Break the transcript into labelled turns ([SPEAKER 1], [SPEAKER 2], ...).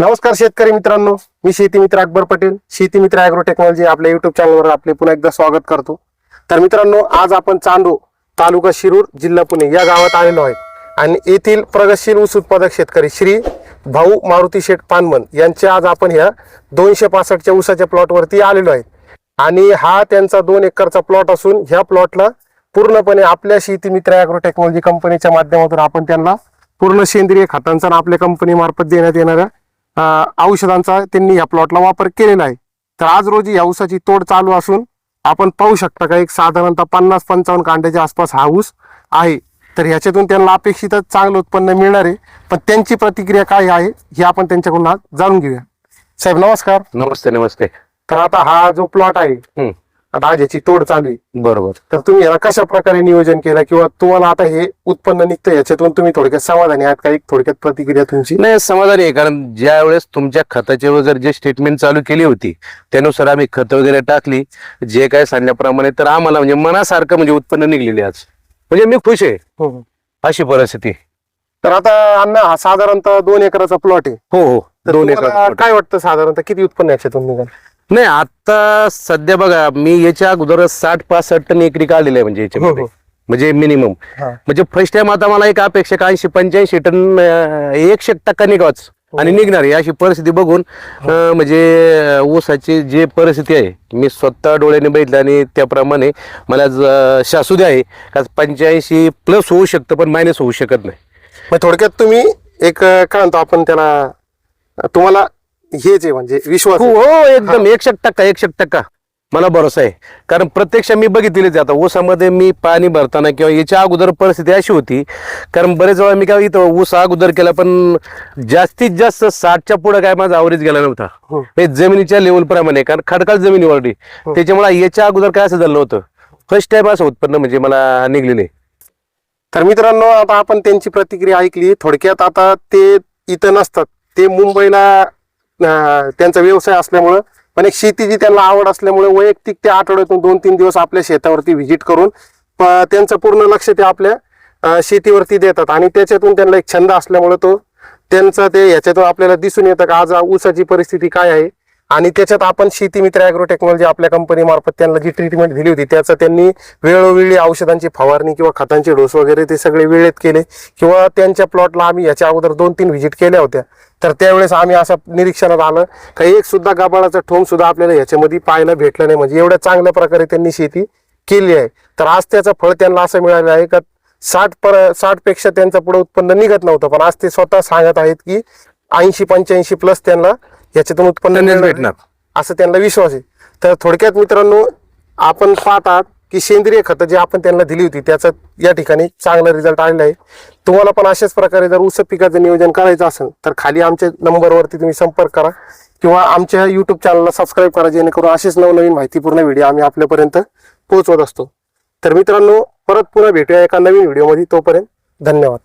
[SPEAKER 1] नमस्कार शेतकरी मित्रांनो मी शेती मित्र अकबर पटेल. शेती मित्र अॅग्रो टेक्नॉलॉजी आपल्या युट्यूब चॅनलवर आपले पुन्हा एकदा स्वागत करतो. तर मित्रांनो आज आपण चांदो तालुका शिरूर जिल्हा पुणे या गावात आलेलो आहे. आणि येथील प्रगतशील ऊस उत्पादक शेतकरी श्री भाऊ मारुती शेठ पानमन यांचे आज आपण ह्या दोनशे पासष्टच्या ऊसाच्या प्लॉटवरती आलेलो आहे. आणि हा त्यांचा दोन एकरचा प्लॉट असून ह्या प्लॉटला पूर्णपणे आपल्या शेती मित्र अॅग्रो टेक्नॉलॉजी कंपनीच्या माध्यमातून आपण त्यांना पूर्ण सेंद्रिय खतांचा आणि आपल्या कंपनीमार्फत देण्यात येणाऱ्या औषधांचा त्यांनी या प्लॉटला वापर केलेला आहे. तर आज रोजी या ऊसाची तोड चालू असून आपण पाहू शकता का एक साधारणतः पन्नास पंचावन्न कांड्याच्या आसपास हा ऊस आहे. तर ह्याच्यातून त्यांना अपेक्षितच चांगलं उत्पन्न मिळणार आहे. पण त्यांची प्रतिक्रिया काय आहे हे आपण त्यांच्याकडून आज जाणून घेऊया. साहेब नमस्कार.
[SPEAKER 2] नमस्ते नमस्ते.
[SPEAKER 1] तर आता हा जो प्लॉट आहे याची तोड चालू आहे.
[SPEAKER 2] बरोबर.
[SPEAKER 1] तर तुम्ही याला कशा प्रकारे नियोजन केलं किंवा तुम्हाला आता हे उत्पन्न निघतं याच्यातून तुम्ही थोडक्यात समाधानी आहात का? एक थोडक्यात प्रतिक्रिया तुमची?
[SPEAKER 2] नाही समाधानी आहे. कारण ज्या वेळेस तुमच्या खताची वगैरे जे स्टेटमेंट चालू केली होती त्यानुसार आम्ही खत वगैरे टाकली. जे काय सांगण्याप्रमाणे तर आम्हाला म्हणजे मनासारखं म्हणजे उत्पन्न निघलेले आज. म्हणजे मी खुश आहे.
[SPEAKER 1] हो.
[SPEAKER 2] अशी परिस्थिती.
[SPEAKER 1] तर आता अण्णा हा साधारणतः दोन एकराचा प्लॉट आहे.
[SPEAKER 2] हो हो.
[SPEAKER 1] तर
[SPEAKER 2] दोन
[SPEAKER 1] तुम्हाला
[SPEAKER 2] एकर
[SPEAKER 1] काय वाटतं साधारणतः किती उत्पन्न याच्यातून निघाल?
[SPEAKER 2] नाही आता सध्या बघा मी याच्या अगोदर साठ पासष्ट टन एकरी काढलेलं आहे म्हणजे याच्यामध्ये
[SPEAKER 1] हो, हो.
[SPEAKER 2] म्हणजे मिनिमम
[SPEAKER 1] हा.
[SPEAKER 2] म्हणजे फर्स्ट टाइम आता मला एक अपेक्षा का ऐंशी पंच्याऐंशी टन अं, एकशे टक्का निघावच. आणि निघणार आहे अशी परिस्थिती बघून अं, म्हणजे ऊसाची जे परिस्थिती आहे मी स्वतः डोळ्याने बघितलं आणि त्याप्रमाणे मला ज- शासुदे आहे का पंच्याऐंशी प्लस होऊ शकतं पण मायनस होऊ शकत नाही.
[SPEAKER 1] मग थोडक्यात तुम्ही एक अं, काय म्हणतो आपण त्याला अं, तुम्हाला हेच आहे म्हणजे विश्वास
[SPEAKER 2] हो. हो एकदम एकशे टक्का एकशे टक्का. मला भरोसा आहे. कारण प्रत्यक्ष मी बघितलेलीच आहे आता ऊसामध्ये मी पाणी भरताना किंवा याच्या अगोदर परिस्थिती अशी होती. कारण बरेच वेळा मी काय इथं ऊस अगोदर केला पण जास्तीत जास्त साठच्या पुढे काय माझा आवरेज गेला नव्हता.
[SPEAKER 1] हो.
[SPEAKER 2] हे जमिनीच्या लेवल प्रमाणे कारण खडकाळ जमिनीवरती त्याच्यामुळे याच्या अगोदर काय असं झालं नव्हतं. फर्स्ट टाइम असं उत्पन्न म्हणजे मला निघलेले.
[SPEAKER 1] तर मित्रांनो आता आपण त्यांची प्रतिक्रिया ऐकली. थोडक्यात आता ते इथं नसतात. ते मुंबईला त्यांचा व्यवसाय असल्यामुळं पण एक शेतीची त्यांना आवड असल्यामुळे वैयक्तिक ते आठवड्यातून दोन तीन दिवस आपल्या शेतावरती व्हिजिट करून प- त्यांचं पूर्ण लक्ष ते आपल्या शेतीवरती देतात. आणि त्याच्यातून त्यांना एक छंद असल्यामुळे तो त्यांचं ते ह्याच्यातून आपल्याला दिसून येतं का आज ऊसाची परिस्थिती काय आहे? आणि त्याच्यात आपण शेती मित्र अॅग्रो टेक्नॉलॉजी आपल्या कंपनी मार्फत त्यांना जी ट्रीटमेंट दिली होती त्याचं त्यांनी वेळोवेळी औषधांची फवारणी किंवा खतांचे डोस वगैरे ते सगळे वेळेत केले. किंवा त्यांच्या प्लॉटला आम्ही याच्या अगोदर दोन तीन व्हिजिट केल्या होत्या. तर त्यावेळेस आम्ही असं निरीक्षणात आलं का एक सुद्धा गाबाळाचा ठोंग सुद्धा आपल्याला याच्यामध्ये पाहायला भेटलं नाही. म्हणजे एवढ्या चांगल्या प्रकारे त्यांनी शेती केली आहे. तर आज त्याचं फळ त्यांना असं मिळालं आहे का साठ पर साठपेक्षा त्यांचं पुढे उत्पन्न निघत नव्हतं. पण आज ते स्वतः सांगत आहेत की ऐंशी पंच्याऐंशी प्लस त्यांना याच्यातून उत्पन्न.
[SPEAKER 2] भेटणार.
[SPEAKER 1] असं त्यांना विश्वास आहे. तर थोडक्यात मित्रांनो आपण पाहतात की सेंद्रिय खतं जी आपण त्यांना दिली होती त्याचा या ठिकाणी चांगला रिझल्ट आलेला आहे. तुम्हाला पण अशाच प्रकारे जर ऊस पिकाचं नियोजन करायचं असेल तर खाली आमच्या नंबरवरती तुम्ही संपर्क करा किंवा आमच्या युट्यूब चॅनलला सबस्क्राईब करा जेणेकरून असेच नवनवीन माहितीपूर्ण व्हिडिओ आम्ही आपल्यापर्यंत पोहोचवत असतो. तर मित्रांनो परत पुन्हा भेटूया एका नवीन व्हिडिओमध्ये तोपर्यंत धन्यवाद.